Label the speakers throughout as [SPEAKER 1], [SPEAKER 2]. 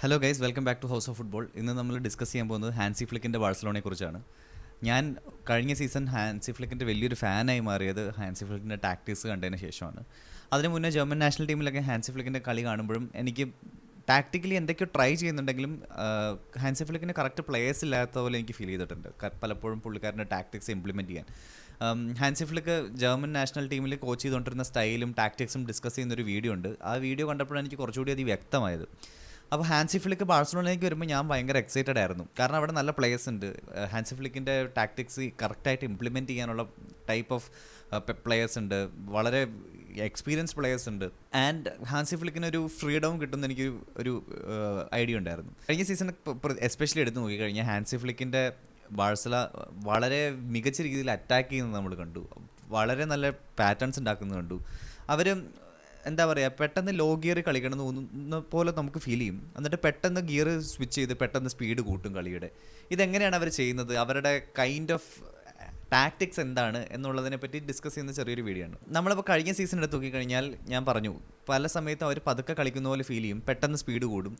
[SPEAKER 1] Hello guys welcome back to house of football ഇന്ന് നമ്മൾ discuss ചെയ്യാൻ പോകുന്നത് ഹാൻസി ഫ്ലിക്കിന്റെ ബാഴ്സലോണയെ കുറിച്ചാണ്. ഞാൻ കഴിഞ്ഞ സീസൺ ഹാൻസി ഫ്ലിക്കിന്റെ വലിയൊരു ഫാനായി മാറിയത് ഹാൻസി ഫ്ലിക്കിന്റെ ടാക്ടിക്സ് കണ്ടതിന് ശേഷമാണ്. അതിന് മുന്നേ ജർമ്മൻ നാഷണൽ ടീമിലൊക്കെ ഹാൻസി ഫ്ലിക്കിന്റെ കളി കാണുമ്പോഴും എനിക്ക് ടാക്ടിക്കലി എന്തൊക്കെയോ ട്രൈ ചെയ്യുന്നുണ്ടെങ്കിലും ഹാൻസി ഫ്ലിക്കിന് കറക്റ്റ് പ്ലേയേഴ്സ് ഇല്ലാത്ത പോലെ എനിക്ക് ഫീൽ ചെയ്തിട്ടുണ്ട്. പലപ്പോഴും പുള്ളിക്കാരന്റെ ടാക്ടിക്സ് ഇംപ്ലിമെന്റ് ചെയ്യാൻ. ഹാൻസി ഫ്ലിക്ക് ജർമ്മൻ നാഷണൽ ടീമിൽ കോച്ച് ചെയ്തുകൊണ്ടിരുന്ന സ്റ്റൈലും ടാക്ടിക്സും ഡിസ്കസ് ചെയ്യുന്നൊരു വീഡിയോ ഉണ്ട്. ആ വീഡിയോ കണ്ടപ്പോഴാണ് എനിക്ക് കുറച്ചുകൂടി അത് വ്യക്തമായത്. അപ്പോൾ ഹാൻസി ഫ്ലിക്ക് ബാഴ്സലോണയിലേക്ക് വരുമ്പോൾ ഞാൻ ഭയങ്കര എക്സൈറ്റഡ് ആയിരുന്നു. കാരണം അവിടെ നല്ല പ്ലേസ് ഉണ്ട്. ഹാൻസി ഫ്ലിക്കിന്റെ ടാക്ടിക്സ് കറക്റ്റായിട്ട് ഇംപ്ലിമെന്റ് ചെയ്യാനുള്ള ടൈപ്പ് ഓഫ് പ്ലേയേഴ്സ് ഉണ്ട്. വളരെ എക്സ്പീരിയൻസ് പ്ലേയേഴ്സ് ഉണ്ട്. ആൻഡ് ഹാൻസി ഫ്ലിക്കിന് ഒരു ഫ്രീഡം കിട്ടുന്ന എനിക്ക് ഒരു ഐഡിയ ഉണ്ടായിരുന്നു. കഴിഞ്ഞ സീസൺ എസ്പെഷ്യലി എടുത്ത് നോക്കിക്കഴിഞ്ഞാൽ ഹാൻസി ഫ്ലിക്കിന്റെ ബാഴ്സല വളരെ മികച്ച രീതിയിൽ അറ്റാക്ക് ചെയ്യുന്നത് നമ്മൾ കണ്ടു. വളരെ നല്ല പാറ്റേൺസ് ഉണ്ടാക്കുന്നത് കണ്ടു. അവർ എന്താ പറയുക പെട്ടെന്ന് ലോ ഗിയർ കളിക്കണം തോന്നുന്ന പോലെ നമുക്ക് ഫീൽ ചെയ്യും. എന്നിട്ട് പെട്ടെന്ന് ഗിയർ സ്വിച്ച് ചെയ്ത് പെട്ടെന്ന് സ്പീഡ് കൂട്ടും കളിയുടെ. ഇതെങ്ങനെയാണ് അവർ ചെയ്യുന്നത്? അവരുടെ കൈൻഡ് ഓഫ് ടാക്ടിക്സ് എന്താണ് എന്നുള്ളതിനെ പറ്റി ഡിസ്കസ് ചെയ്യുന്ന ചെറിയൊരു വീഡിയോ ആണ്. നമ്മളിപ്പോൾ കഴിഞ്ഞ സീസൺ എടുത്ത് നോക്കിക്കഴിഞ്ഞാൽ ഞാൻ പറഞ്ഞു പല സമയത്തും അവർ പതുക്കെ കളിക്കുന്ന പോലെ ഫീൽ ചെയ്യും പെട്ടെന്ന് സ്പീഡ് കൂടും.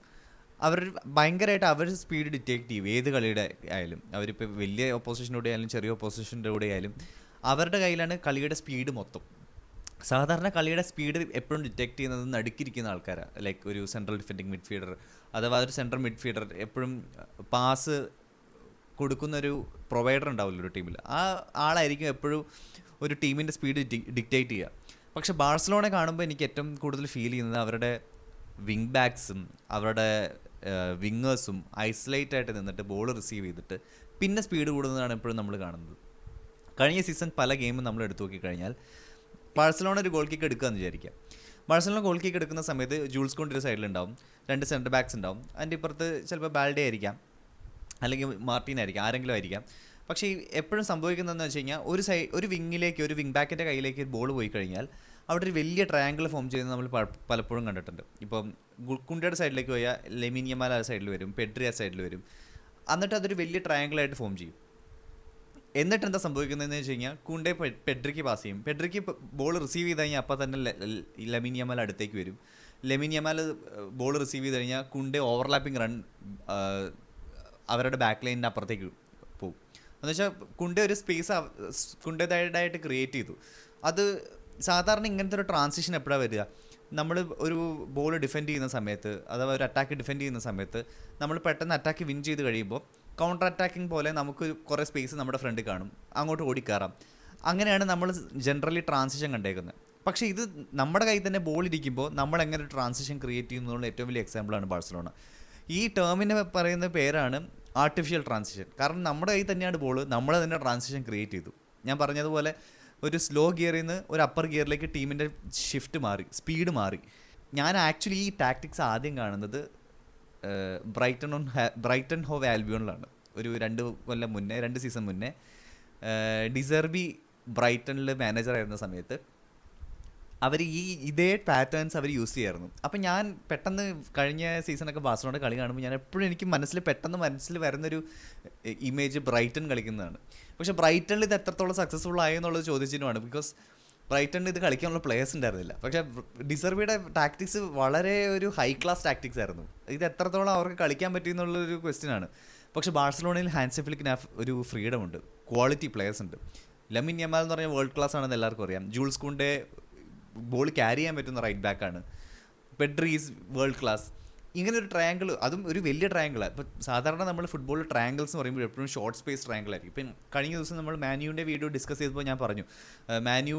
[SPEAKER 1] അവർ ഭയങ്കരമായിട്ട് അവർ സ്പീഡ് ഡിറ്റക്ട് ചെയ്യും ഏത് കളിയുടെ ആയാലും. അവരിപ്പോൾ വലിയ ഓപ്പോസിഷന്റെ ആയാലും ചെറിയ ഓപ്പോസിഷന്റെ കൂടെ ആയാലും. അവരുടെ കയ്യിലാണ് കളിയുടെ സ്പീഡ് മൊത്തം. സാധാരണ കളിയുടെ സ്പീഡ് എപ്പോഴും ഡിറ്റക്ട് ചെയ്യുന്നത് നടുക്കിരിക്കുന്ന ആൾക്കാരാണ് ലൈക്ക് ഒരു സെൻട്രൽ ഡിഫെൻഡിങ് മിഡ്ഫീൽഡർ അഥവാ ഒരു സെൻട്രൽ മിഡ്ഫീൽഡർ എപ്പോഴും പാസ് കൊടുക്കുന്ന ഒരു പ്രൊവൈഡർ ഉണ്ടാവില്ല ഒരു ടീമിൽ ആ ആളായിരിക്കും എപ്പോഴും ഒരു ടീമിന്റെ സ്പീഡ് ഡിക്റ്റേറ്റ് ചെയ്യുക. പക്ഷെ ബാഴ്സലോണ കാണുമ്പോൾ എനിക്ക് ഏറ്റവും കൂടുതൽ ഫീൽ ചെയ്യുന്നത് അവരുടെ വിങ് ബാക്സും അവരുടെ വിങ്ങേഴ്സും ഐസൊലേറ്റ് ആയിട്ട് നിന്നിട്ട് ബോൾ റിസീവ് ചെയ്തിട്ട് പിന്നെ സ്പീഡ് കൂടുന്നതാണ് എപ്പോഴും നമ്മൾ കാണുന്നത്. കഴിഞ്ഞ സീസൺ പല ഗെയിമും നമ്മൾ എടുത്തു നോക്കിക്കഴിഞ്ഞാൽ ബാഴ്സലോണ ഒരു ഗോൾ കിക്ക് എടുക്കുക എന്ന് വിചാരിക്കാം. ബാഴ്സലോണ ഗോൾ കിക്ക് എടുക്കുന്ന സമയത്ത് ജൂൾസ് കൊണ്ട് ഒരു സൈഡിലുണ്ടാവും രണ്ട് സെന്റർ ബാക്സ് ഉണ്ടാവും. അതിന്റെ ഇപ്പുറത്ത് ചിലപ്പോൾ ബാൽഡേ ആയിരിക്കാം. അല്ലെങ്കിൽ മാർട്ടിൻ ആയിരിക്കാം. ആരെങ്കിലും ആയിരിക്കാം. പക്ഷേ എപ്പോഴും സംഭവിക്കുന്നതെന്ന് വെച്ച് കഴിഞ്ഞാൽ ഒരു സൈ ഒരു വിങ്ങിലേക്ക് ഒരു വിങ് ബാക്കിന്റെ കയ്യിലേക്ക് ബോൾ പോയി കഴിഞ്ഞാൽ അവിടെ ഒരു വലിയ ട്രയാങ്കിൾ ഫോം ചെയ്യുന്നത് നമ്മൾ പലപ്പോഴും കണ്ടിട്ടുണ്ട്. ഇപ്പം ഗുൾക്കുണ്ടയുടെ സൈഡിലേക്ക് പോയാൽ ലെമിനിയമാല സൈഡിൽ വരും. പെഡ്രി ആ സൈഡിൽ വരും. എന്നിട്ട് അതൊരു വലിയ ട്രയാങ്കിളായിട്ട് ഫോം ചെയ്യും. എന്നിട്ട് എന്താ സംഭവിക്കുന്നതെന്ന് വെച്ച് കഴിഞ്ഞാൽ കുണ്ടെ പെഡ്രിക്ക് പാസ് ചെയ്യും. പെഡ്രിക്ക് ബോൾ റിസീവ് ചെയ്ത് കഴിഞ്ഞാൽ അപ്പം തന്നെ ലെമിൻ അടുത്തേക്ക് വരും. ലെമിൻ ബോൾ റിസീവ് ചെയ്ത് കഴിഞ്ഞാൽ കുണ്ടെ ഓവർലാപ്പിംഗ് റൺ അവരുടെ ബാക്ക് ലൈനിന്റെ അപ്പുറത്തേക്ക് പോകും എന്ന് വെച്ചാൽ കുണ്ടെ ഒരു സ്പേസ് കുണ്ടേതായിട്ട് ക്രിയേറ്റ് ചെയ്തു. അത് സാധാരണ ഇങ്ങനത്തെ ഒരു ട്രാൻസിഷൻ എപ്പോഴാണ് വരിക? നമ്മൾ ഒരു ബോൾ ഡിഫെൻഡ് ചെയ്യുന്ന സമയത്ത് അഥവാ ഒരു അറ്റാക്ക് ഡിഫെൻഡ് ചെയ്യുന്ന സമയത്ത് നമ്മൾ പെട്ടെന്ന് അറ്റാക്ക് വിൻ ചെയ്ത് കഴിയുമ്പോൾ കൗണ്ടർ അറ്റാക്കിംഗ് പോലെ നമുക്ക് കുറേ സ്പേസ് നമ്മുടെ ഫ്രണ്ട് കാണും. അങ്ങോട്ട് ഓടിക്കയറാം അങ്ങനെയാണ് നമ്മൾ ജനറലി ട്രാൻസിഷൻ കണ്ടേക്കുന്നത്. പക്ഷേ ഇത് നമ്മുടെ കയ്യിൽ തന്നെ ബോൾ ഇരിക്കുമ്പോൾ നമ്മൾ എങ്ങനെ ട്രാൻസിഷൻ ക്രിയേറ്റ് ചെയ്യുന്നുള്ള ഏറ്റവും വലിയ എക്സാമ്പിളാണ് ബാഴ്സലോണ. ഈ ടേമിന് പറയുന്ന പേരാണ് ആർട്ടിഫിഷ്യൽ ട്രാൻസിഷൻ കാരണം നമ്മുടെ കയ്യിൽ തന്നെയാണ് ബോൾ നമ്മൾ തന്നെ ട്രാൻസിഷൻ ക്രിയേറ്റ് ചെയ്തു. ഞാൻ പറഞ്ഞതുപോലെ ഒരു സ്ലോ ഗിയറിൽ നിന്ന് ഒരു അപ്പർ ഗിയറിലേക്ക് ടീമിന്റെ ഷിഫ്റ്റ് മാറി സ്പീഡ് മാറി. ഞാൻ ആക്ച്വലി ഈ ടാക്ടിക്സ് ആദ്യം കാണുന്നത് ബ്രൈറ്റൺ ഓൺ ബ്രൈറ്റൺ ഹോവ് ആൽബിയോണിലാണ്. ഒരു രണ്ട് കൊല്ലം മുന്നേ രണ്ട് സീസൺ മുന്നേ ഡിസർബി ബ്രൈറ്റണിൽ മാനേജറായിരുന്ന സമയത്ത് അവർ ഈ ഇതേ പാറ്റേൺസ് അവർ യൂസ് ചെയ്യായിരുന്നു. അപ്പം ഞാൻ പെട്ടെന്ന് കഴിഞ്ഞ സീസണൊക്കെ ബാഴ്സലോണ കളി കാണുമ്പോൾ ഞാൻ എപ്പോഴും എനിക്ക് മനസ്സിൽ പെട്ടെന്ന് മനസ്സിൽ വരുന്നൊരു ഇമേജ് ബ്രൈറ്റൺ കളിക്കുന്നതാണ്. പക്ഷെ ബ്രൈറ്റണിൽ ഇത് എത്രത്തോളം സക്സസ്ഫുൾ ആയെന്നുള്ളത് ചോദിച്ചിട്ടുമാണ് ബിക്കോസ് ബ്രൈറ്റണിൽ ഇത് കളിക്കാനുള്ള പ്ലേയേഴ്സ് ഉണ്ടായിരുന്നില്ല. പക്ഷെ ഡിസർവിയുടെ ടാക്ടിക്സ് വളരെ ഒരു ഹൈ ക്ലാസ് ടാക്ടിക്സ് ആയിരുന്നു. ഇത് എത്രത്തോളം അവർക്ക് കളിക്കാൻ പറ്റി എന്നുള്ളൊരു ക്വസ്റ്റ്യൻ ആണ്. പക്ഷെ ബാഴ്സലോണയിൽ ഹാൻസ് ഫിലിക്കിന് ഒരു ഫ്രീഡം ഉണ്ട്. ക്വാളിറ്റി പ്ലേയേഴ്സ് ഉണ്ട്. ലമിൻ യമാൽ എന്ന് പറഞ്ഞാൽ വേൾഡ് ക്ലാസ് ആണെന്ന് എല്ലാവർക്കും അറിയാം. ജൂൾസ് കുണ്ടെ ബോൾ ക്യാരി ചെയ്യാൻ പറ്റുന്ന റൈറ്റ് ബാക്കാണ് പെഡ്രീസ് വേൾഡ് ക്ലാസ് ഇങ്ങനെ ഒരു ട്രയാങ്കിൾ അതും ഒരു വലിയ ട്രയാങ്കിളാണ് ഇപ്പോൾ സാധാരണ നമ്മൾ ഫുട്ബോൾ ട്രയാങ്കിൾസ് എന്ന് പറയുമ്പോൾ എപ്പോഴും ഷോർട്ട് സ്പേസ് ട്രയാങ്കിൾ ആയിരിക്കും. ഇപ്പം കഴിഞ്ഞ ദിവസം നമ്മൾ മാന്യുവിന്റെ വീഡിയോ ഡിസ്കസ് ചെയ്തപ്പോൾ ഞാൻ പറഞ്ഞു മാന്യു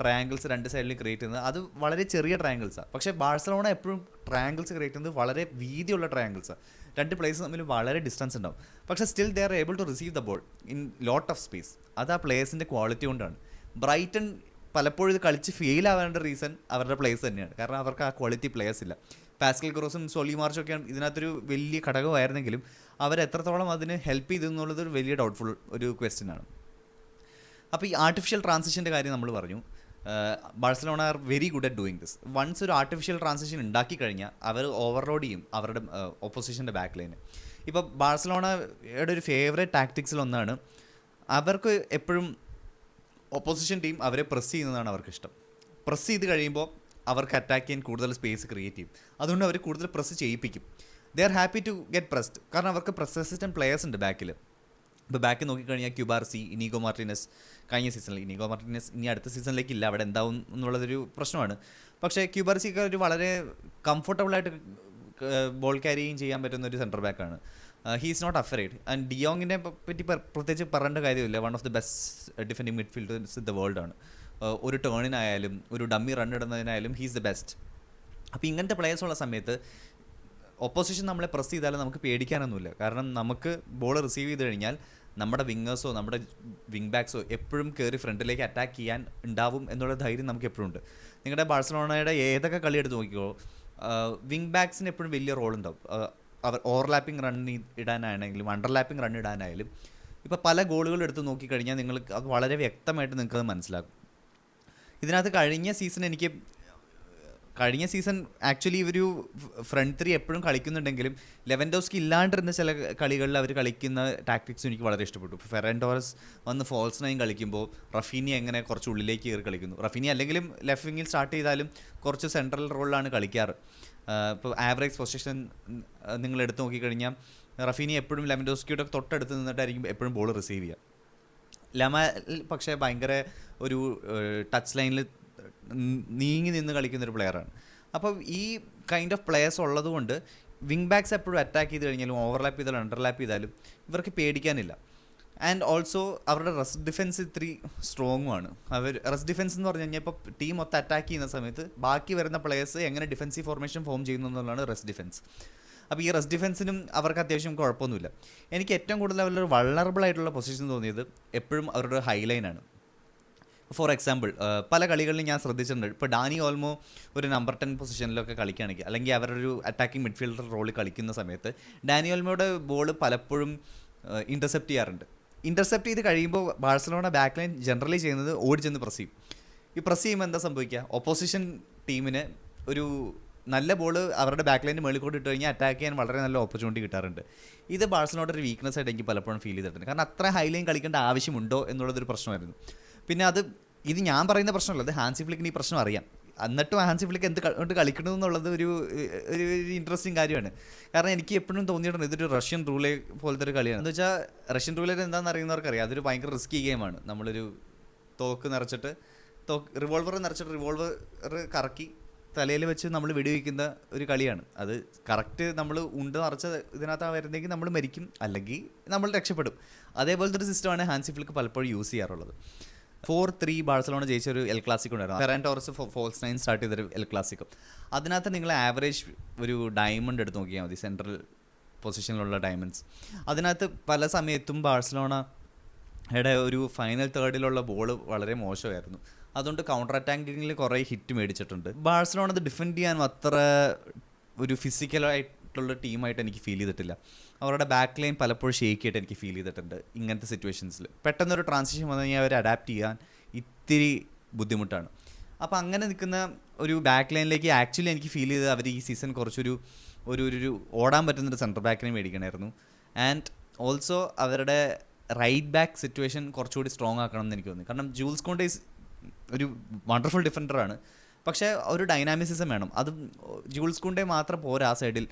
[SPEAKER 1] ട്രയാങ്കിൾസ് രണ്ട് സൈഡിൽ ക്രിയേറ്റ് ചെയ്യുന്നത് അത് വളരെ ചെറിയ ട്രയാങ്കിൾസാണ് പക്ഷേ ബാഴ്സലോണ എപ്പോഴും ട്രയാങ്കിൾസ് ക്രിയേറ്റ് ചെയ്യുന്നത് വളരെ വീതിയുള്ള ട്രയാങ്കിൾസാണ് രണ്ട് പ്ലേസ് തമ്മിൽ വളരെ ഡിസ്റ്റൻസ് ഉണ്ടാവും. പക്ഷേ still they are able to receive the ball in lot of space അത് ആ പ്ലേയേഴ്സിന്റെ ക്വാളിറ്റി കൊണ്ടാണ്. ബ്രൈറ്റൺ പലപ്പോഴും ഇത് കളിച്ച് ഫെയിൽ ആവേണ്ട റീസൺ അവരുടെ പ്ലേസ് തന്നെയാണ്. കാരണം അവർക്ക് ആ ക്വാളിറ്റി പ്ലേയേഴ്സ് ഇല്ല. പാസ്കൽ ക്രോസും സോളി മാർച്ചും ഒക്കെ ഇതിനകത്തൊരു വലിയ ഘടകമായിരുന്നെങ്കിലും അവർ എത്രത്തോളം അതിന് ഹെൽപ്പ് ചെയ്തു എന്നുള്ളത് ഒരു വലിയ ഡൗട്ട്ഫുൾ ഒരു ക്വസ്റ്റ്യൻ ആണ്. അപ്പോൾ ഈ ആർട്ടിഫിഷ്യൽ ട്രാൻസിഷന്റെ കാര്യം നമ്മൾ പറഞ്ഞു. Barcelona are very good at doing this once ഒരു ആർട്ടിഫിഷ്യൽ ട്രാൻസിഷൻ ഉണ്ടാക്കി കഴിഞ്ഞാൽ അവർ ഓവർലോഡ് ചെയ്യും അവരുടെ ഓപ്പോസിഷന്റെ ബാക്ക് ലൈന് ഇപ്പോൾ ബാഴ്സലോണയുടെ ഒരു ഫേവറേറ്റ് ടാക്ടിക്സിൽ ഒന്നാണ് അവർക്ക് എപ്പോഴും ഓപ്പോസിഷൻ ടീം അവരെ പ്രസ് ചെയ്യുന്നതാണ് അവർക്ക് ഇഷ്ടം പ്രസ് ചെയ്ത് കഴിയുമ്പോൾ അവർക്ക് അറ്റാക്ക് ചെയ്യാൻ കൂടുതൽ സ്പേസ് ക്രിയേറ്റ് ചെയ്യും. അതുകൊണ്ട് അവർ കൂടുതൽ പ്രസ് ചെയ്യിപ്പിക്കും. They are happy to get pressed കാരണം അവർക്ക് പ്രസ് അസിസ്റ്റന്റ് പ്ലെയേഴ്സ് ഉണ്ട് ബാക്കിൽ ഇപ്പോൾ ബാക്ക് നോക്കിക്കഴിഞ്ഞാൽ ക്യൂബാർസി ഇനീഗോ മാർട്ടിനസ് കഴിഞ്ഞ സീസണിൽ ഇനീഗോ മാർട്ടിനസ് ഇനി അടുത്ത സീസണിലേക്ക് ഇല്ല. അവിടെ എന്താവും എന്നുള്ളതൊരു പ്രശ്നമാണ്. പക്ഷേ ക്യൂബാർസിക്ക് ഒരു വളരെ കംഫർട്ടബിളായിട്ട് ബോൾ ക്യാരിയും ചെയ്യാൻ പറ്റുന്ന ഒരു centre ബാക്കാണ് he is not afraid and ഡിയോങ്ങിനെ പറ്റി പ്ര- പ്രത്യേകിച്ച് പറയേണ്ട കാര്യമില്ല. One of the best defending midfielders in the world ആണ്. ഒരു ടേണിനായാലും ഒരു ഡമ്മി റൺ ഇടുന്നതിനായാലും ഹീസ് ദ ബെസ്റ്റ് അപ്പോൾ ഇങ്ങനത്തെ പ്ലേയേഴ്സ് ഉള്ള സമയത്ത് ഓപ്പോസിഷൻ നമ്മളെ പ്രസ് ചെയ്താലും നമുക്ക് പേടിക്കാനൊന്നുമില്ല. കാരണം നമുക്ക് ബോൾ റിസീവ് ചെയ്ത് കഴിഞ്ഞാൽ നമ്മുടെ വിങ്ങേഴ്സോ നമ്മുടെ വിങ് ബാക്സോ എപ്പോഴും കയറി ഫ്രണ്ടിലേക്ക് അറ്റാക്ക് ചെയ്യാൻ ഉണ്ടാവും എന്നുള്ള ധൈര്യം നമുക്ക് എപ്പോഴും ഉണ്ട്. നിങ്ങളുടെ ബാഴ്സലോണയുടെ ഏതൊക്കെ കളി എടുത്ത് നോക്കിക്കോ വിങ് ബാക്സിന് എപ്പോഴും വലിയ റോൾ ഉണ്ടാവും. അവർ ഓവർലാപ്പിംഗ് റൺ ഇടാനാണെങ്കിലും അണ്ടർലാപ്പിംഗ് റൺ ഇടാനായാലും ഇപ്പോൾ പല ഗോളുകൾ എടുത്ത് നോക്കിക്കഴിഞ്ഞാൽ നിങ്ങൾ അത് വളരെ വ്യക്തമായിട്ട് നിങ്ങൾക്കത് മനസ്സിലാക്കും ഇതിനകത്ത് കഴിഞ്ഞ സീസൺ എനിക്ക് കഴിഞ്ഞ സീസൺ ആക്ച്വലി ഇവർ ഫ്രണ്ട് ത്രീ എപ്പോഴും കളിക്കുന്നുണ്ടെങ്കിലും ലെവൻഡോസ്ക്ക് ഇല്ലാണ്ടിരുന്ന ചില കളികളിൽ അവർ കളിക്കുന്ന ടാക്ടിക്സ് എനിക്ക് വളരെ ഇഷ്ടപ്പെട്ടു. ഇപ്പോൾ ഫെറൻ ടോറസ് വന്ന് ഫോൾസ് നൈൻ കളിക്കുമ്പോൾ റഫീനി എങ്ങനെ കുറച്ച് ഉള്ളിലേക്ക് കയറി കളിക്കുന്നു. റഫീനി അല്ലെങ്കിലും ലെഫ്റ്റ് വിങ്ങിൽ സ്റ്റാർട്ട് ചെയ്താലും കുറച്ച് സെൻട്രൽ റോളിലാണ് കളിക്കാറ്. ഇപ്പോൾ ആവറേജ് പൊസിഷൻ നിങ്ങൾ എടുത്ത് നോക്കിക്കഴിഞ്ഞാൽ റഫീനി എപ്പോഴും ലെവൻഡോസ്കിയുടെ തൊട്ടടുത്ത് നിന്നിട്ടായിരിക്കും എപ്പോഴും ബോൾ റിസീവ് ചെയ്യുക. ലമ പക്ഷേ ഭയങ്കര ഒരു ടച്ച് ലൈനിൽ നീങ്ങി നിന്ന് കളിക്കുന്ന ഒരു പ്ലെയറാണ് അപ്പോൾ ഈ കൈൻഡ് ഓഫ് പ്ലെയേഴ്സ് ഉള്ളതുകൊണ്ട് വിങ് ബാക്സ് എപ്പോഴും അറ്റാക്ക് ചെയ്ത് കഴിഞ്ഞാലും ഓവർലാപ്പ് ചെയ്താലും അണ്ടർലാപ്പ് ചെയ്താലും ഇവർക്ക് പേടിക്കാനില്ല. ആൻഡ് ഓൾസോ അവരുടെ റെസ്റ്റ് ഡിഫെൻസ് ഇത്തിരി സ്ട്രോങ്ങും ആണ്. അവർ റെസ്റ്റ് ഡിഫെൻസ് എന്ന് പറഞ്ഞു കഴിഞ്ഞാൽ ഇപ്പോൾ ടീം മൊത്തം അറ്റാക്ക് ചെയ്യുന്ന സമയത്ത് ബാക്കി വരുന്ന പ്ലെയേഴ്സ് എങ്ങനെ ഡിഫൻസീവ് ഫോർമേഷൻ ഫോം ചെയ്യുന്നു എന്നുള്ളതാണ് റെസ്റ്റ് ഡിഫൻസ് അപ്പോൾ ഈ റെസ്റ്റ് ഡിഫൻസിനും അവർക്ക് അത്യാവശ്യം കുഴപ്പമൊന്നുമില്ല. എനിക്ക് ഏറ്റവും കൂടുതൽ അവരുടെ വള്ളറബിൾ ആയിട്ടുള്ള പൊസിഷൻ തോന്നിയത് എപ്പോഴും അവരുടെ ഹൈലൈനാണ് ഫോർ എക്സാമ്പിൾ പല കളികളിലും ഞാൻ ശ്രദ്ധിച്ചിട്ടുണ്ട്. ഇപ്പോൾ ഡാനി ഓൾമോ ഒരു നമ്പർ ടെൻ പൊസിഷനിലൊക്കെ കളിക്കുകയാണെങ്കിൽ അല്ലെങ്കിൽ അവരൊരു അറ്റാക്കിംഗ് മിഡ്ഫീൽഡർ റോൾ കളിക്കുന്ന സമയത്ത് ഡാനി ഓൾമോയുടെ ബോൾ പലപ്പോഴും ഇന്റർസെപ്റ്റ് ചെയ്യാറുണ്ട്. ഇന്റർസെപ്റ്റ് ചെയ്ത് കഴിയുമ്പോൾ ബാഴ്സലോണ ബാക്ക് ലൈൻ ജനറലി ചെയ്യുന്നത് ഓടിച്ചെന്ന് ചെന്ന് പ്രസ് ചെയ്യും. ഈ പ്രസ് ചെയ്യുമ്പോൾ എന്താ സംഭവിക്കുക? ഓപ്പോസിഷൻ ടീമിന് ഒരു നല്ല ബോൾ അവരുടെ ബാക്ക് ലൈന്റെ കൂടി ഇട്ട് കഴിഞ്ഞാൽ അറ്റാക്ക് ചെയ്യാൻ വളരെ നല്ല ഓപ്പർച്യൂണിറ്റി കിട്ടാറുണ്ട്. ഇത് ബാഴ്സലോണയുടെ ഒരു വീക്ക്നെസ് ആയിട്ട് എനിക്ക് പലപ്പോഴും ഫീൽ ചെയ്തിട്ടുണ്ട്. കാരണം അത്ര ഹൈ ലൈൻ കളിക്കേണ്ട ആവശ്യമുണ്ടോ എന്നുള്ളതൊരു പ്രശ്നമായിരുന്നു. പിന്നെ അത് ഇത് ഞാൻ പറയുന്ന പ്രശ്നമല്ല അത് ഹാൻസി ഫ്ലിക്കിന് ഈ പ്രശ്നം അറിയാം. എന്നിട്ടും ഹാൻസി ഫ്ലിക്ക് എന്ത് കൊണ്ട് കളിക്കണം എന്നുള്ളത് ഒരു ഒരു ഇൻട്രസ്റ്റിംഗ് കാര്യമാണ്. കാരണം എനിക്ക് എപ്പോഴും തോന്നിയിട്ടുണ്ട് ഇതൊരു റഷ്യൻ റൂളെ പോലത്തെ ഒരു കളിയാണ്. എന്ന് വെച്ചാൽ റഷ്യൻ റൂളേറ്റ് എന്താണെന്ന് അറിയുന്നവർക്ക് അറിയാം അതൊരു ഭയങ്കര റിസ്കി ഗെയിമാണ് നമ്മളൊരു തോക്ക് നിറച്ചിട്ട് തോക്ക് റിവോൾവർ നിറച്ചിട്ട് റിവോൾവർ കറക്കി തലയിൽ വെച്ച് നമ്മൾ വെടിവെക്കുന്ന ഒരു കളിയാണ്. അത് കറക്റ്റ് നമ്മൾ ഉണ്ട് നിറച്ച ഇതിനകത്ത് വരുന്നെങ്കിൽ നമ്മൾ മരിക്കും അല്ലെങ്കിൽ നമ്മൾ രക്ഷപ്പെടും. അതേപോലത്തെ ഒരു സിസ്റ്റമാണ് ഹാൻസി ഫ്ലിക്ക് പലപ്പോഴും യൂസ് ചെയ്യാറുള്ളത്. ഫോർ ത്രീ ബാഴ്സലോണ ജയിച്ച ഒരു എൽ ക്ലാസിക് ഉണ്ടായിരുന്നു. Ferran Torres false nine start ചെയ്തൊരു എൽ ക്ലാസിക്കും അതിനകത്ത് നിങ്ങൾ ആവറേജ് ഒരു ഡയമണ്ട് എടുത്ത് നോക്കിയാൽ മതി സെൻട്രൽ പൊസിഷനിലുള്ള ഡയമണ്ട്സ് അതിനകത്ത് പല സമയത്തും ബാഴ്സലോണയുടെ ഒരു ഫൈനൽ തേർഡിലുള്ള ബോൾ വളരെ മോശമായിരുന്നു. അതുകൊണ്ട് കൗണ്ടർ അറ്റാക്കിങ്ങിൽ കുറേ ഹിറ്റ് മേടിച്ചിട്ടുണ്ട്. ബാഴ്സലോണ അത് ഡിഫെൻഡ് ചെയ്യാനും അത്ര ഒരു ഫിസിക്കലായിട്ടുള്ള ടീമായിട്ട് എനിക്ക് ഫീൽ ചെയ്തിട്ടില്ല. അവരുടെ ബാക്ക് ലൈൻ പലപ്പോഴും ഷേക്ക് ആയിട്ട് എനിക്ക് ഫീൽ ചെയ്തിട്ടുണ്ട് ഇങ്ങനത്തെ സിറ്റുവേഷൻസിൽ പെട്ടെന്നൊരു ട്രാൻസിഷൻ വന്നു കഴിഞ്ഞാൽ അവർ അഡാപ്റ്റ് ചെയ്യാൻ ഇത്തിരി ബുദ്ധിമുട്ടാണ്. അപ്പോൾ അങ്ങനെ നിൽക്കുന്ന ഒരു ബാക്ക് ലൈനിലേക്ക് ആക്ച്വലി എനിക്ക് ഫീൽ ചെയ്ത് അവർ ഈ സീസൺ കുറച്ചൊരു ഒരു ഒരു ഒരു ഓടാൻ പറ്റുന്നൊരു സെന്റർ ബാക്കിനെ മേടിക്കണമായിരുന്നു ആൻഡ് ഓൾസോ അവരുടെ റൈറ്റ് ബാക്ക് സിറ്റുവേഷൻ കുറച്ചുകൂടി സ്ട്രോങ് ആക്കണം എന്ന് എനിക്ക് തോന്നി. കാരണം ജൂൾസ് കോണ്ടേസ് ഒരു വണ്ടർഫുൾ ഡിഫൻഡറാണ് പക്ഷേ ഒരു ഡൈനാമിസിസം വേണം. അത് ജൂൾസ് കുണ്ടേ മാത്രം പോരാ ആ സൈഡിൽ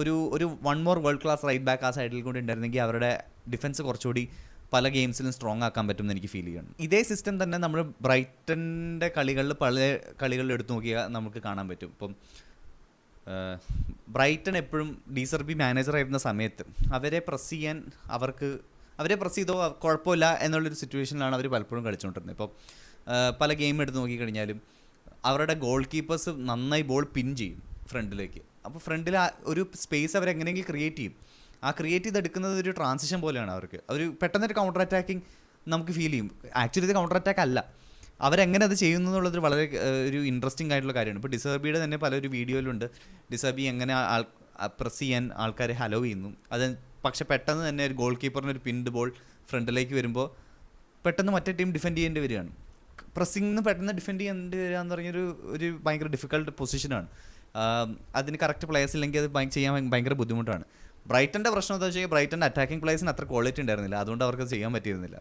[SPEAKER 1] ഒരു ഒരു one more world class right back ആ സൈഡിൽ കൂടി ഉണ്ടായിരുന്നെങ്കിൽ അവരുടെ ഡിഫൻസ് കുറച്ചുകൂടി പല ഗെയിംസിലും സ്ട്രോങ് ആക്കാൻ പറ്റും എന്ന് എനിക്ക് ഫീൽ ചെയ്യണം ഇതേ സിസ്റ്റം തന്നെ നമ്മൾ ബ്രൈറ്റന്റെ കളികളിൽ പല കളികളിൽ എടുത്തു നോക്കിയാൽ നമുക്ക് കാണാൻ പറ്റും. ഇപ്പം ബ്രൈറ്റൺ എപ്പോഴും ഡീസർബി മാനേജർ ആയിരുന്ന സമയത്ത് അവരെ പ്രസ് ചെയ്യാൻ അവർക്ക് അവരെ പ്രസ് ചെയ്തോ കുഴപ്പമില്ല എന്നുള്ളൊരു സിറ്റുവേഷനിലാണ് അവർ പലപ്പോഴും കളിച്ചുകൊണ്ടിരുന്നത്. ഇപ്പോൾ പല ഗെയിം എടുത്ത് നോക്കിക്കഴിഞ്ഞാലും അവരുടെ ഗോൾ കീപ്പേഴ്സ് നന്നായി ബോൾ പിൻ ചെയ്യും ഫ്രണ്ടിലേക്ക്. അപ്പോൾ ഫ്രണ്ടിൽ ഒരു സ്പേസ് അവരെങ്ങനെയെങ്കിലും ക്രിയേറ്റ് ചെയ്യും. ആ ക്രിയേറ്റ് ചെയ്തെടുക്കുന്നത് ഒരു ട്രാൻസിഷൻ പോലെയാണ് അവർക്ക്. ഒരു പെട്ടെന്നൊരു കൗണ്ടർ അറ്റാക്കിങ് നമുക്ക് ഫീൽ ചെയ്യും. ആക്ച്വലി ഇത് കൗണ്ടർ അറ്റാക്ക് അല്ല. അവരെങ്ങനെ അത് ചെയ്യുന്നു എന്നുള്ളത് വളരെ ഒരു ഇൻട്രസ്റ്റിംഗ് ആയിട്ടുള്ള കാര്യമാണ്. ഇപ്പോൾ ഡിസർബിയുടെ തന്നെ പല ഒരു വീഡിയോയിലുണ്ട്. ഡിസർബി എങ്ങനെ ആൾ പ്രസ് ചെയ്യാൻ ആൾക്കാരെ ഹലോ ചെയ്യുന്നു. അത് പക്ഷെ പെട്ടെന്ന് തന്നെ ഒരു ഗോൾ കീപ്പറിന് ഒരു പിൻഡ് ബോൾ ഫ്രണ്ടിലേക്ക് വരുമ്പോൾ പെട്ടെന്ന് മറ്റേ ടീം ഡിഫെൻഡ് ചെയ്യേണ്ടി വരികയാണ്. പ്രസ്സിംഗ് പെട്ടെന്ന് ഡിഫെൻഡ് ചെയ്യേണ്ടി വരിക എന്ന് പറഞ്ഞൊരു ഒരു ഭയങ്കര ഡിഫിക്കൾട്ട് പൊസിഷനാണ് അതിന് കറക്റ്റ് പ്ലേയേഴ്സ് ഇല്ലെങ്കിൽ അത് ചെയ്യാൻ ഭയ- ഭയങ്കര ബുദ്ധിമുട്ടാണ്. ബ്രൈറ്റന്റെ പ്രശ്നം എന്താ വെച്ചാൽ ബ്രൈറ്റന്റെ അറ്റാക്കിംഗ് പ്ലേയേഴ്സിന് അത്ര ക്വാളിറ്റി ഉണ്ടായിരുന്നില്ല. അതുകൊണ്ട് അവർക്ക് ചെയ്യാൻ പറ്റിയിരുന്നില്ല.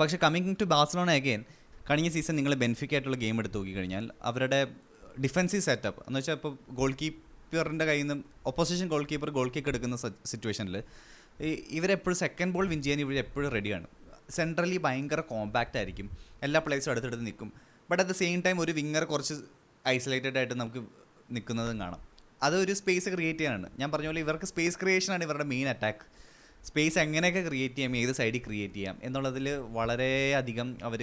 [SPEAKER 1] പക്ഷേ കമ്മിങ് ടു ബാഴ്സലോണ അഗെയിൻ കഴിഞ്ഞ സീസൺ നിങ്ങൾ ബെനിഫിക് ആയിട്ടുള്ള ഗെയിം എടുത്ത് നോക്കിക്കഴിഞ്ഞാൽ അവരുടെ ഡിഫൻസീവ് സെറ്റപ്പ് എന്ന് വെച്ചാൽ ഇപ്പോൾ ഗോൾ കീപ്പറിന്റെ കയ്യിൽ നിന്ന് opposition goal keeper goal kick എടുക്കുന്ന സിറ്റുവേഷനിൽ ഇവരെപ്പോഴും സെക്കൻഡ് ബോൾ വിൻ ചെയ്യാൻ ഇവർ എപ്പോഴും റെഡിയാണ് സെൻട്രലി ഭയങ്കര കോമ്പാക്റ്റ് ആയിരിക്കും. എല്ലാ പ്ലേസും അടുത്തടുത്ത് നിൽക്കും. But at the same time ഒരു വിങ്ങർ കുറച്ച് ഐസൊലേറ്റഡ് ആയിട്ട് നമുക്ക് നിൽക്കുന്നതും കാണാം. അതൊരു സ്പേസ് ക്രിയേറ്റ് ചെയ്യാനാണ്. ഞാൻ പറഞ്ഞ പോലെ ഇവർക്ക് സ്പേസ് ക്രിയേഷനാണ് ഇവരുടെ മെയിൻ അറ്റാക്ക് സ്പേസ് എങ്ങനെയൊക്കെ ക്രിയേറ്റ് ചെയ്യാം ഏത് സൈഡിൽ ക്രിയേറ്റ് ചെയ്യാം എന്നുള്ളതിൽ വളരെയധികം അവർ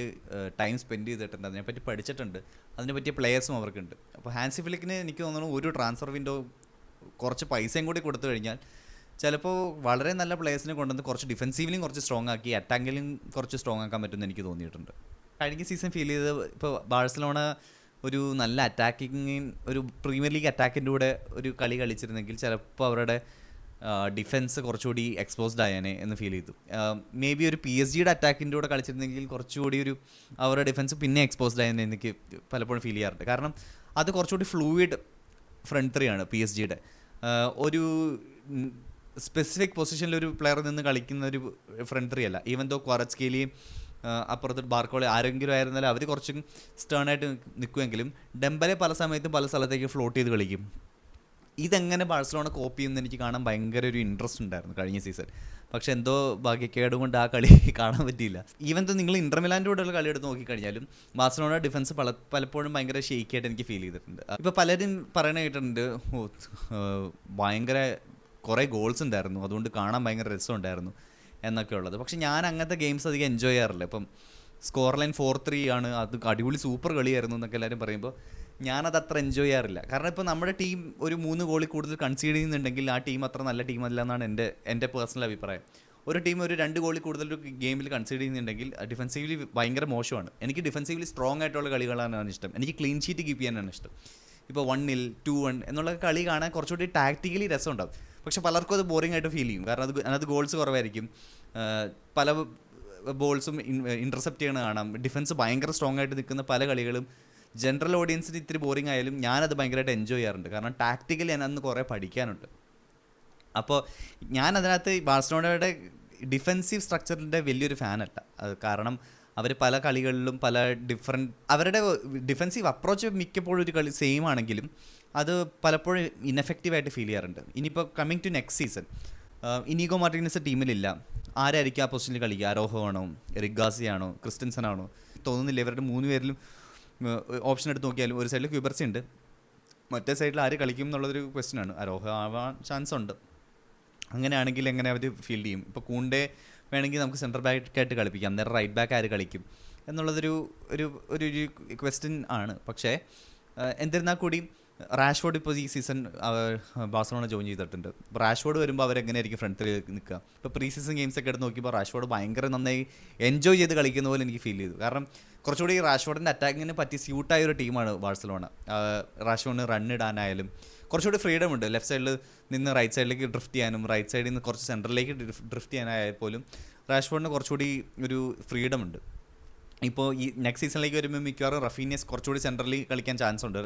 [SPEAKER 1] ടൈം സ്പെൻഡ് ചെയ്തിട്ടുണ്ട്. അതിനെപ്പറ്റി പഠിച്ചിട്ടുണ്ട്. അതിനെ പറ്റിയ പ്ലെയേഴ്സും അവർക്കുണ്ട്. അപ്പോൾ ഹാൻസി ഫിലിക്കിന് എനിക്ക് തോന്നുന്നു ഒരു ട്രാൻസ്ഫർ വിൻഡോ കുറച്ച് പൈസയും കൂടി കൊടുത്തു കഴിഞ്ഞാൽ ചിലപ്പോൾ വളരെ നല്ല പ്ലേയേഴ്സിനെ കൊണ്ടുവന്ന് കുറച്ച് ഡിഫെൻസീവിലും കുറച്ച് സ്ട്രോങ് ആക്കി അറ്റാങ്കിലും കുറച്ച് സ്ട്രോങ് ആക്കാൻ പറ്റുമെന്ന് എനിക്ക് തോന്നിയിട്ടുണ്ട്. കഴിഞ്ഞ സീസൺ ഫീൽ ചെയ്തത് ഇപ്പോൾ ബാഴ്സലോണ ഒരു നല്ല അറ്റാക്കിങ് ഒരു പ്രീമിയർ ലീഗ് അറ്റാക്കിന്റെ കൂടെ ഒരു കളി കളിച്ചിരുന്നെങ്കിൽ ചിലപ്പോൾ അവരുടെ ഡിഫൻസ് കുറച്ചുകൂടി എക്സ്പോസ്ഡ് ആയേനെ എന്ന് ഫീൽ ചെയ്തു. മേ ബി ഒരു പി എസ് ജിയുടെ അറ്റാക്കിന്റെ കൂടെ കളിച്ചിരുന്നെങ്കിൽ കുറച്ചുകൂടി ഒരു അവരുടെ ഡിഫൻസ് പിന്നെ എക്സ്പോസ്ഡ് ആയെന്ന് എനിക്ക് പലപ്പോഴും ഫീൽ ചെയ്യാറുണ്ട്. കാരണം അത് കുറച്ചുകൂടി ഫ്ലൂയിഡ് ഫ്രണ്ട് ത്രീ ആണ് പി എസ് ജിയുടെ ഒരു സ്പെസിഫിക് പൊസിഷനിൽ ഒരു പ്ലെയർ നിന്ന് കളിക്കുന്ന ഒരു ഫ്രണ്ട് ത്രീ അല്ല. ഈവൻ ദോ ക്വറസ്കേലിയും അപ്പുറത്ത് ബാർക്കോളി ആരെങ്കിലും ആയിരുന്നാലും അവർ കുറച്ചും സ്റ്റേൺ ആയിട്ട് നിൽക്കുമെങ്കിലും ഡെമ്പലെ പല സമയത്തും പല സ്ഥലത്തേക്ക് ഫ്ലോട്ട് ചെയ്ത് കളിക്കും. ഇതെങ്ങനെ ബാഴ്സലോണ കോപ്പി ചെയ്യുമെന്ന് എനിക്ക് കാണാൻ ഭയങ്കര ഒരു ഇൻട്രസ്റ്റ് ഉണ്ടായിരുന്നു കഴിഞ്ഞ സീസൺ പക്ഷെ എന്തോ ഭാഗ്യക്കേട് കൊണ്ട് ആ കളി കാണാൻ പറ്റിയില്ല. ഈവൻ തോ നിങ്ങൾ ഇന്റർമിലാന്റെ കൂടെയുള്ള കളി എടുത്ത് നോക്കിക്കഴിഞ്ഞാലും ബാഴ്സലോണ ഡിഫൻസ് പല പലപ്പോഴും ഭയങ്കര ഷെയ്ക്കായിട്ട് എനിക്ക് ഫീൽ ചെയ്തിട്ടുണ്ട്. ഇപ്പോൾ പലരും പറയണ കേട്ടിട്ടുണ്ട് ഭയങ്കര കുറേ ഗോൾസ് ഉണ്ടായിരുന്നു. അതുകൊണ്ട് കാണാൻ ഭയങ്കര രസമുണ്ടായിരുന്നു എന്നൊക്കെ ഉള്ളത്. പക്ഷെ ഞാൻ അങ്ങനത്തെ ഗെയിംസ് അധികം എൻജോയ് ചെയ്യാറില്ല. ഇപ്പം സ്കോർ ലൈൻ ഫോർ ത്രീ ആണ്. അത് അടിപൊളി സൂപ്പർ കളിയായിരുന്നു എന്നൊക്കെ എല്ലാവരും പറയുമ്പോൾ ഞാനത് അത്ര എൻജോയ് ചെയ്യാറില്ല. കാരണം ഇപ്പോൾ നമ്മുടെ ടീം ഒരു മൂന്ന് ഗോളിൽ കൂടുതൽ കൺസീഡ് ചെയ്യുന്നുണ്ടെങ്കിൽ ആ ടീം അത്ര നല്ല ടീം അല്ല എന്നാണ് എന്റെ എന്റെ പേഴ്സണൽ അഭിപ്രായം. ഒരു ടീം ഒരു രണ്ട് ഗോളിൽ കൂടുതൽ ഒരു ഗെയിമിൽ കൺസീഡ് ചെയ്യുന്നുണ്ടെങ്കിൽ ഡിഫൻസീവ്ലി ഭയങ്കര മോശമാണ്. എനിക്ക് ഡിഫൻസീവ്ലി സ്ട്രോങ് ആയിട്ടുള്ള കളികളാണ് ഇഷ്ടം. എനിക്ക് ക്ലീൻ ഷീറ്റ് കീപ്പ് ചെയ്യാനാണ് ഇഷ്ടം. ഇപ്പോൾ വണ്ണിൽ ടു വൺ എന്നുള്ള കളി കാണാൻ കുറച്ചുകൂടി ടാക്ടിക്കലി രസമുണ്ടാവും. പക്ഷെ പലർക്കും അത് ബോറിംഗ് ആയിട്ട് ഫീൽ ചെയ്യും. കാരണം അത് അതിനകത്ത് ഗോൾസ് കുറവായിരിക്കും. പല ബോൾസും ഇന്റർസെപ്റ്റ് ചെയ്യണ കാണാം. ഡിഫൻസ് ഭയങ്കര സ്ട്രോങ് ആയിട്ട് നിൽക്കുന്ന പല കളികളും ജനറൽ ഓഡിയൻസിന് ഇത്തിരി ബോറിംഗ് ആയാലും ഞാനത് ഭയങ്കരമായിട്ട് എൻജോയ് ചെയ്യാറുണ്ട്. കാരണം ടാക്ടിക്കലി അന്ന് കുറേ പഠിക്കാനുണ്ട്. അപ്പോൾ ഞാൻ അതിനകത്ത് ബാഴ്സലോണയുടെ ഡിഫെൻസീവ് സ്ട്രക്ചറിന്റെ വലിയൊരു ഫാനല്ല അത് കാരണം അവർ പല കളികളിലും പല ഡിഫറെന്റ് അവരുടെ ഡിഫെൻസീവ് അപ്രോച്ച് മിക്കപ്പോഴും ഒരു കളി സെയിം ആണെങ്കിലും അത് പലപ്പോഴും ഇൻഎഫക്റ്റീവായിട്ട് ഫീൽ ചെയ്യാറുണ്ട്. ഇനിയിപ്പോൾ coming to next season Inigo Martinez ടീമിലില്ല. ആരായിരിക്കും ആ പൊസിഷനിൽ കളിക്കുക? അരോഹോ ആണോ റിഗാസി ആണോ ക്രിസ്റ്റൻസൺ ആണോ തോന്നുന്നില്ല. ഇവരുടെ മൂന്ന് പേരിലും ഓപ്ഷൻ എടുത്ത് നോക്കിയാലും ഒരു സൈഡിൽ ക്യൂബർസി ഉണ്ട്. മറ്റേ സൈഡിൽ ആര് കളിക്കും എന്നുള്ളൊരു ക്വസ്റ്റ്യൻ ആണ്. അരോഹ ആവാൻ ചാൻസ് ഉണ്ട്. അങ്ങനെയാണെങ്കിൽ എങ്ങനെ അവർ ഫീൽഡ് ചെയ്യും? ഇപ്പോൾ കൂണ്ടേ വേണമെങ്കിൽ നമുക്ക് സെന്റർ ബാക്കായിട്ട് കളിപ്പിക്കാം. അന്നേരം റൈറ്റ് ബാക്ക് ആര് കളിക്കും? എന്നുള്ളതൊരു ഒരു ഒരു ക്വസ്റ്റ്യൻ ആണ്. പക്ഷേ എന്നിരുന്നാൽ കൂടി റാഷ്ഫോർഡ് ഇപ്പോൾ ഈ സീസൺ ബാഴ്സലോണ ജോയിൻ ചെയ്തിട്ടുണ്ട്. ഇപ്പോൾ റാഷ്ഫോർഡ് വരുമ്പോൾ അവരെങ്ങനെയായിരിക്കും ഫ്രണ്ടിൽ നിൽക്കുക? ഇപ്പോൾ പ്രീ സീസൺ ഗെയിംസ് ഒക്കെ എടുത്ത് നോക്കിയപ്പോൾ റാഷ്ഫോർഡ് ഭയങ്കര നന്നായി എൻജോയ് ചെയ്ത് കളിക്കുന്ന പോലെ എനിക്ക് ഫീൽ ചെയ്തു. കാരണം കുറച്ചുകൂടി റാഷ്ഫോർഡിന്റെ അറ്റാക്കിങ്ങിന് പറ്റി സ്യൂട്ടായ ഒരു ടീമാണ് ബാഴ്സലോണ. റാഷ്ഫോർഡിന് റൺ കുറച്ചുകൂടി ഫ്രീഡം ഉണ്ട്. ലെഫ്റ്റ് സൈഡിൽ നിന്ന് റൈറ്റ് സൈഡിലേക്ക് ഡ്രിഫ്റ്റ് ചെയ്യാനും റൈറ്റ് സൈഡിൽ നിന്ന് കുറച്ച് സെന്ററിലേക്ക് ഡ്രിഫ്റ്റ് ചെയ്യാനായാൽ പോലും റാഷ്ഫോർഡിന് കുറച്ചുകൂടി ഒരു ഫ്രീഡം ഉണ്ട്. ഇപ്പോൾ ഈ നെക്സ്റ്റ് സീസണിലേക്ക് വരുമ്പോൾ മിക്കവാറും റഫീനിയസ് കുറച്ചുകൂടി സെൻട്രലിൽ കളിക്കാൻ ചാൻസ് ഉണ്ട്.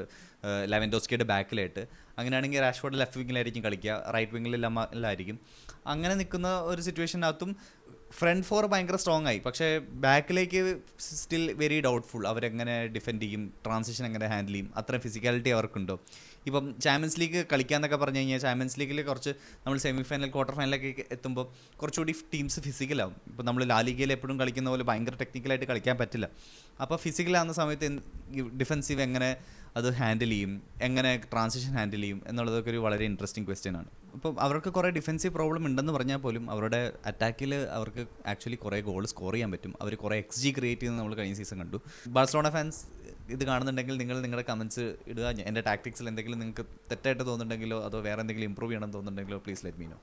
[SPEAKER 1] ലെവൻഡോസ്കിയുടെ ബാക്കിലായിട്ട്. അങ്ങനെയാണെങ്കിൽ റാഷ്ഫോർഡ് ലെഫ്റ്റ് വിങ്ങിലായിരിക്കും കളിക്കുക. റൈറ്റ് വിങ്ങിൽ അങ്ങനെ നിൽക്കുന്ന ഒരു സിറ്റുവേഷനകത്തും ഫ്രണ്ട് ഫോർ ഭയങ്കര സ്ട്രോങ് ആയി. പക്ഷേ ബാക്കിലേക്ക് സ്റ്റിൽ വെരി ഡൗട്ട്ഫുൾ അവരെങ്ങനെ ഡിഫെൻഡ് ചെയ്യും? ട്രാൻസിഷൻ എങ്ങനെ ഹാൻഡിൽ ചെയ്യും? അത്ര ഫിസിക്കാലിറ്റി അവർക്കുണ്ടോ? ഇപ്പം ചാമ്പ്യൻസ് ലീഗ് കളിക്കാന്നൊക്കെ പറഞ്ഞു കഴിഞ്ഞാൽ ചാമ്പ്യൻസ് ലീഗിൽ കുറച്ച് നമ്മൾ സെമി ഫൈനൽ ക്വാർട്ടർ ഫൈനലൊക്കെ എത്തുമ്പോൾ കുറച്ചുകൂടി ടീംസ് ഫിസിക്കലാവും ഇപ്പോൾ നമ്മൾ ലാലിഗയിൽ എപ്പോഴും കളിക്കുന്ന പോലെ ഭയങ്കര ടെക്നിക്കലായിട്ട് കളിക്കാൻ പറ്റില്ല. അപ്പോൾ ഫിസിക്കലാകുന്ന സമയത്ത് ഡിഫൻസീവ് എങ്ങനെ അത് ഹാൻഡിൽ ചെയ്യും? എങ്ങനെ ട്രാൻസിഷൻ ഹാൻഡിൽ ചെയ്യും? എന്നുള്ളതൊക്കെ ഒരു വളരെ ഇൻട്രസ്റ്റിംഗ് ക്വസ്റ്റ്യൻ ആണ്. ഇപ്പോൾ അവർക്ക് കുറേ ഡിഫെൻസീവ് പ്രോബ്ലം ഉണ്ടെന്ന് പറഞ്ഞാൽ പോലും അവരുടെ അറ്റാക്കിൽ അവർക്ക് ആക്ച്വലി കുറേ ഗോൾ സ്കോർ ചെയ്യാൻ പറ്റും. അവർ കുറേ എക്സ് ജി ക്രിയേറ്റ് ചെയ്യുന്നത് നമ്മൾ കഴിഞ്ഞ സീസൺ കണ്ടു. ബാഴ്സലോണ ഫാൻസ് ഇത് കാണുന്നുണ്ടെങ്കിൽ നിങ്ങൾ നിങ്ങളുടെ കമൻസ് ഇടുക. എന്റെ ടാക്ടിക്സിൽ എന്തെങ്കിലും നിങ്ങൾക്ക് തെറ്റായിട്ട് തോന്നുന്നുണ്ടെങ്കിലോ അതോ വേറെ എന്തെങ്കിലും ഇമ്പ്രൂവ് ചെയ്യണം തോന്നുന്നുണ്ടെങ്കിലോ പ്ലീസ് ലെറ്റ് മീ നോ